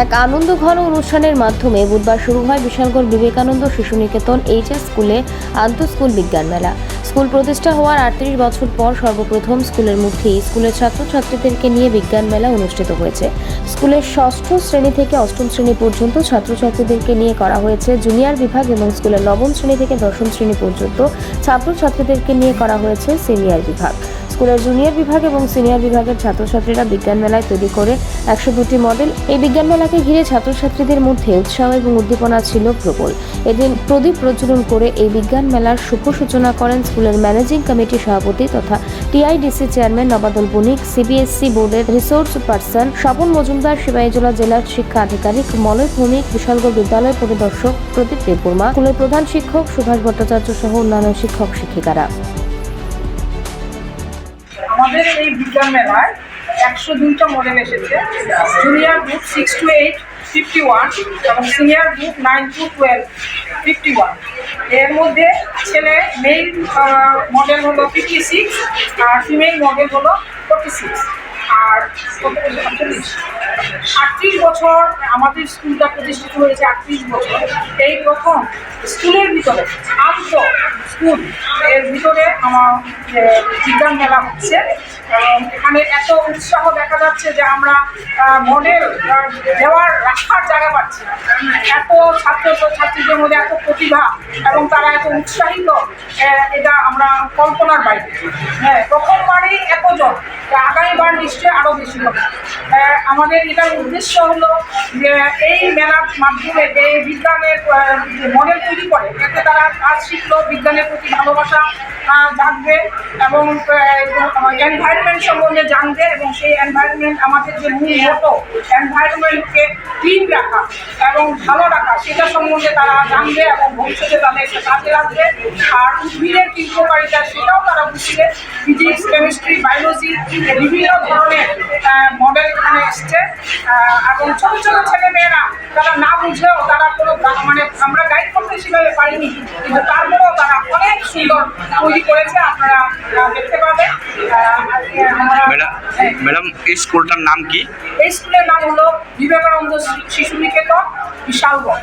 এক আনন্দ ঘন অনুষ্ঠানের মাধ্যমে বুধবার শুরু হয় বিশালগড় বিবেকানন্দ শিশু নিকেতন স্কুলে আন্তঃ স্কুল বিজ্ঞান মেলা। স্কুল প্রতিষ্ঠা হওয়ার আটত্রিশ বছর পর সর্বপ্রথম স্কুলের মুখেই স্কুলের ছাত্রছাত্রীদেরকে নিয়ে বিজ্ঞান মেলা অনুষ্ঠিত হয়েছে। স্কুলের ষষ্ঠ শ্রেণি থেকে অষ্টম শ্রেণি পর্যন্ত ছাত্রছাত্রীদেরকে নিয়ে করা হয়েছে জুনিয়র বিভাগ এবং স্কুলের নবম শ্রেণি থেকে দশম শ্রেণি পর্যন্ত ছাত্রছাত্রীদেরকে নিয়ে করা হয়েছে সিনিয়র বিভাগ। স্কুলের জুনিয়র বিভাগ এবং সিনিয়র বিভাগের ছাত্রছাত্রীরা বিজ্ঞান মেলায় তৈরি করে একশো দুটি মডেল। এই বিজ্ঞান মেলাকে ঘিরে ছাত্রছাত্রীদের মধ্যে উৎসাহ এবং উদ্দীপনা ছিল প্রবল। এদিন প্রদীপ প্রজ্বলন করে এই বিজ্ঞান মেলার শুভ সূচনা করেন স্কুলের ম্যানেজিং কমিটির সভাপতি তথা TIDC chairman Nabadal Banik CBSE বোর্ডের রিসোর্স পার্সন স্বপন মজুমদার, সিপাহীজলা জেলার শিক্ষা আধিকারিক মলয় ভৌমিক, বিশালগড় বিদ্যালয় পরিদর্শক প্রদীপ দেববর্মা, স্কুলের প্রধান শিক্ষক সুভাষ ভট্টাচার্য সহ অন্যান্য শিক্ষক শিক্ষিকারা আমাদের এই বিজ্ঞান মেলায় একশো দুইটা মডেল এসেছে। Junior group six to eight fifty one এবং senior group nine to twelve fifty ওয়ানের মধ্যে ছেলে মেইন মডেল হলো ফিফটি সিক্স আর ফিমেল মডেল হলো ফোর্টি সিক্স আর আটত্রিশ বছর আমাদের স্কুলটা প্রতিষ্ঠিত হয়েছে, আটত্রিশ বছর। এই প্রথম স্কুলের ভিতরে আন্ত স্কুল, এর ভিতরে আমার বিজ্ঞান মেলা হচ্ছে। এখানে এত উৎসাহ দেখা যাচ্ছে যে আমরা মডেল দেওয়ার রাখার জায়গা পাচ্ছি এত ছাত্র ছাত্রীদের মধ্যে এত প্রতিভা এবং তারা এত উৎসাহিত এটা আমরা কল্পনার বাইরে। হ্যাঁ প্রথমবারই বেশি হবে। আহ, আমাদের এটার উদ্দেশ্য হলো যে এই মেলার মাধ্যমে যে বিজ্ঞানের মডেল তৈরি করে, এতে তারা কাজ শিখলো, বিজ্ঞানের প্রতি ভালোবাসা জানবে এবং এনভায়রনমেন্ট সম্বন্ধে জানবে এবং সেই এনভায়রনমেন্ট আমাদের যে মূল মতো এনভায়রনমেন্টকে ক্লিন রাখা এবং ভালো রাখা, সেটা সম্বন্ধে তারা জানবে এবং ভবিষ্যতে তাদের কাজে লাগবে। আর উদ্ভিদের কি উপকারিতা সেটাও তারা বুঝবে। ফিজিক্স কেমিস্ট্রি বায়োলজি বিভিন্ন ধরনের মডেল এখানে আহ, এবং ছোট ছোট ছেলে মেয়েরা তারা না বুঝলেও তারা কোনো মানে আমরা গাইড করতে সেভাবে পারিনি কিন্তু তারপরেও তারা অনেক সুন্দর তৈরি করেছে আপনারা দেখতে পাবেন। ম্যাডাম এই স্কুলটার নাম কি? এই স্কুলের নাম হলো বিবেকানন্দ শিশু নিকেতন বিশালগড়